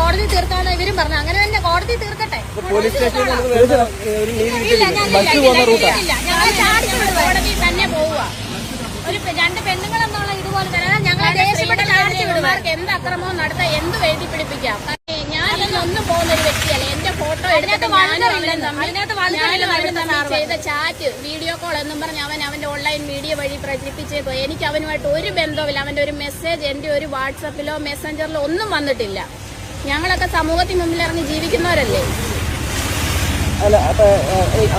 കോടതി തീർക്കാന്ന് ഇവരും പറഞ്ഞു. അങ്ങനെ തന്നെ കോടതി തീർക്കട്ടെ. പോലീസ് സ്റ്റേഷനിൽ നമുക്ക് വേണ്ട ഒരു നീതി ഇല്ല ഞങ്ങൾ കോടതി തന്നെ പോവുക ഒരു രണ്ട് പെണ്ണുങ്ങൾ എന്നുള്ള ഇതുപോലെ തന്നെ ഞങ്ങളെ ദേഷ്യപ്പെട്ട് ചാടിച്ചു വിടുവാർക്ക് എന്ത് അക്രമവും നടത്താൻ എന്ത് വേണ്ടി പിടിപ്പിക്കാം? ഒന്നും പോകുന്ന ഒരു വ്യക്തിയല്ല. എന്റെ ഫോട്ടോ അതിനകത്ത് ചെയ്ത ചാറ്റ് വീഡിയോ കോൾ എന്നും പറഞ്ഞ് അവൻ അവന്റെ ഓൺലൈൻ മീഡിയ വഴി പ്രചരിപ്പിച്ചേക്കോ എനിക്ക് അവനുമായിട്ട് ഒരു ബന്ധവുമില്ല. അവന്റെ ഒരു മെസ്സേജ് എന്റെ ഒരു വാട്സപ്പിലോ മെസ്സഞ്ചറിലോ ഒന്നും വന്നിട്ടില്ല. ഞങ്ങളൊക്കെ സമൂഹത്തിന് മുമ്പിൽ ഇറങ്ങി ജീവിക്കുന്നവരല്ലേ? അല്ല അപ്പൊ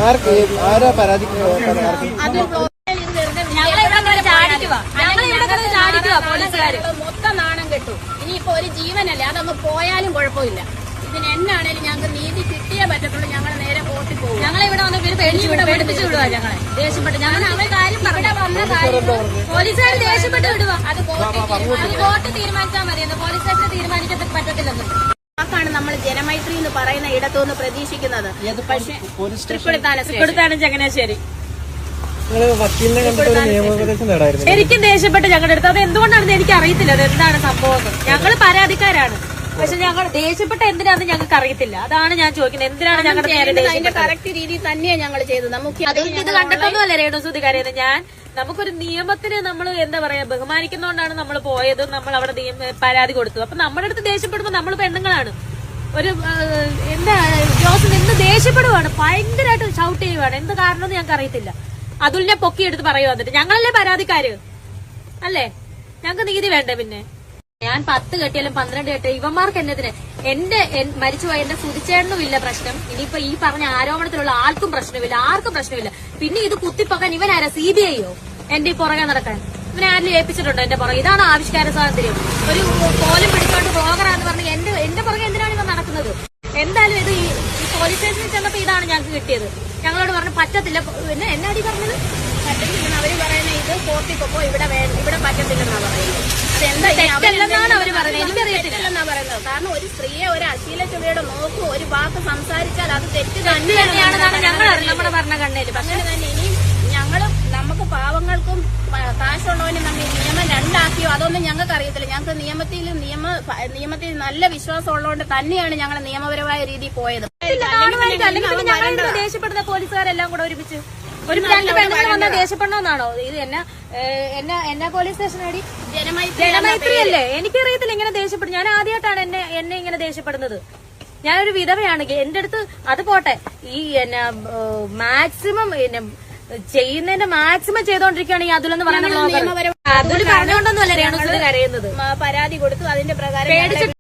ആർക്ക് ആരാ പരാതി മൊത്തം നാണം കെട്ടു. ഇനിയിപ്പോ ഒരു ജീവനല്ലേ? അതങ്ങ് പോയാലും കുഴപ്പമില്ല. ഇതിന് എന്നാണേലും ഞങ്ങൾക്ക് നീതി കിട്ടിയേ പറ്റത്തുള്ളൂ. ഞങ്ങൾ നേരെ കോർട്ടിൽ പോകും പേടിച്ചു പേടിപ്പിച്ചു ഞങ്ങളെ. ദേഷ്യപ്പെട്ട് ഞങ്ങൾ കാര്യം വന്ന കാര്യം പോലീസുകാർ ദേഷ്യപ്പെട്ട് വിടുക അത് കോർട്ട് തീരുമാനിച്ചാൽ മതിയെന്ന് പോലീസ് സ്റ്റേഷന് തീരുമാനിക്കാൻ പറ്റത്തില്ലെന്ന്. വാക്കാണ് നമ്മൾ ജനമൈത്രി എന്ന് പറയുന്ന ഇടത്തുനിന്ന് പ്രതീക്ഷിക്കുന്നത്. പക്ഷേ ചങ്ങനാശ്ശേരി. ശരിക്കും ദേഷ്യപ്പെട്ട് ഞങ്ങളുടെ അടുത്ത് അത് എന്തുകൊണ്ടാണെന്ന് എനിക്ക് അറിയത്തില്ല അത് എന്താണ് സംഭവം ഞങ്ങൾ പരാതിക്കാരാണ്. പക്ഷെ ഞങ്ങൾ ദേഷ്യപ്പെട്ട എന്തിനാന്ന് ഞങ്ങൾക്ക് അറിയത്തില്ല. അതാണ് ഞാൻ ചോദിക്കുന്നത്. എന്തിനാണ് ഞങ്ങളുടെ നേരെ അതിന്റെ ദേഷ്യപ്പെട്ടത്? കറക്റ്റ് രീതിയിൽ തന്നെയാണ് ഞങ്ങൾ ചെയ്തത്. നമുക്ക് അത് ഇത് രേണുസുതി കരയുന്നത് ഞാൻ നമുക്കൊരു നിയമത്തിന് നമ്മൾ എന്താ പറയാ ബഹുമാനിക്കുന്നോണ്ടാണ് നമ്മൾ പോയത് നമ്മൾ അവിടെ നിയമ- പരാതി കൊടുത്തത് അപ്പൊ നമ്മുടെ അടുത്ത് ദേഷ്യപ്പെടുമ്പോ നമ്മൾ പെണ്ണുങ്ങളാണ്. ഒരു ആ, എന്താ ജോസ് എന്ത് ദേഷ്യപ്പെടുവാണ് ഭയങ്കരമായിട്ട് ഷൗട്ട് ചെയ്യുവാണ്. എന്ത് കാരണമെന്ന് ഞങ്ങൾക്ക് അറിയത്തില്ല. അതുലിനെ പൊക്കിയെടുത്ത് പറയുക വന്നിട്ട് ഞങ്ങളല്ലേ പരാതിക്കാര്? അല്ലേ? ഞങ്ങൾക്ക് നീതി വേണ്ടേ പിന്നെ? ഞാൻ പത്ത് കെട്ടിയാലും പന്ത്രണ്ട് കെട്ടിയാലും ഇവന്മാർക്ക് എന്നതിന് എന്റെ മരിച്ചുപോയ എന്റെ സുതിച്ചേട്ടനും ഇല്ല പ്രശ്നം. ഇനിയിപ്പോ ഈ പറഞ്ഞ ആരോപണത്തിലുള്ള ആർക്കും പ്രശ്നമില്ല ആർക്കും പ്രശ്നമില്ല. പിന്നെ ഇത് കുത്തിപ്പൊക്കാൻ ഇവനാരാ? C B ഐയോ? എന്റെ ഈ പുറകെ നടക്കാൻ. ഇവനെ ആരെങ്കിലും ഏൽപ്പിച്ചിട്ടുണ്ടോ എന്റെ പുറകെ? ഇതാണ് ആവിഷ്കാര സ്വാതന്ത്ര്യം. ഒരു കോലം പിടിച്ചോണ്ട് ബ്ലോഗറാന്ന് പറഞ്ഞ് എന്റെ എന്റെ പുറകെ എന്തിനാണ് ഇവൻ നടക്കുന്നത്? എന്തായാലും ഇത് ഈ പോലീസ് സ്റ്റേഷനിൽ ചെന്നപ്പോ ഇതാണ് ഞങ്ങൾക്ക് കിട്ടിയത്. ഞങ്ങളോട് പറഞ്ഞു പറ്റത്തില്ല. പിന്നെ എന്നാടി പറഞ്ഞത്? പറ്റത്തില്ല അവർ പറയുന്നത് ഇത് കോർട്ടിൽ പോ ഇവിടെ ഇവിടെ പറ്റത്തില്ലെന്നാണ് പറയുന്നത്. തെറ്റല്ലെന്നാണ് അവർ പറയുന്നത്. എനിക്കറിയത്തില്ല തെറ്റല്ലെന്നാ പറയുന്നത്. കാരണം ഒരു സ്ത്രീയെ ഒരു അശീല ചുവയുടെ നോക്കും ഒരു വാക്ക് സംസാരിച്ചാൽ അത് തെറ്റ് തന്നെയാണെന്നാണ് ഞങ്ങൾ നമ്മുടെ പക്ഷെ അങ്ങനെ തന്നെ ഇനിയും ഞങ്ങൾ നമുക്ക് പാവങ്ങൾക്കും കാശുള്ളവനും നമ്മൾ നിയമം രണ്ടാക്കിയോ അതൊന്നും ഞങ്ങൾക്ക് അറിയത്തില്ല. ഞങ്ങൾക്ക് നിയമത്തിൽ നിയമ നിയമത്തിൽ നല്ല വിശ്വാസം ഉള്ളതുകൊണ്ട് തന്നെയാണ് ഞങ്ങൾ നിയമപരമായ രീതിയിൽ പോയത്. ഞങ്ങൾ ദേഷ്യപ്പെടുന്ന പോലീസുകാരെല്ലാം കൂടെ ഒരുമിച്ച്? ഒരു രണ്ട് പെണ്ണുങ്ങൾ വന്നാൽ ദേഷ്യപ്പെടണമെന്നാണോ ഇത് എന്നെ എന്നെ എന്നെ പോലീസ് സ്റ്റേഷൻ അടി ജനമൈത്രി അല്ലേ? എനിക്കറിയത്തില്ല ഇങ്ങനെ ദേഷ്യപ്പെടും. ഞാൻ ആദ്യമായിട്ടാണ് എന്നെ എന്നെ ഇങ്ങനെ ദേഷ്യപ്പെടുന്നത്. ഞാനൊരു വിധവയാണെങ്കിൽ എന്റെ അടുത്ത് അത് പോട്ടെ. ഈ എന്നെ മാക്സിമം എന്നെ ചെയ്യുന്നതിന്റെ മാക്സിമം ചെയ്തോണ്ടിരിക്കുകയാണെങ്കിൽ അതുലെന്ന് പറയുന്ന അതുൽ പറഞ്ഞുകൊണ്ടൊന്നുമല്ല രേണുസുതി കരയുന്നത്. പരാതി കൊടുത്തു. അതിന്റെ പ്രകാരം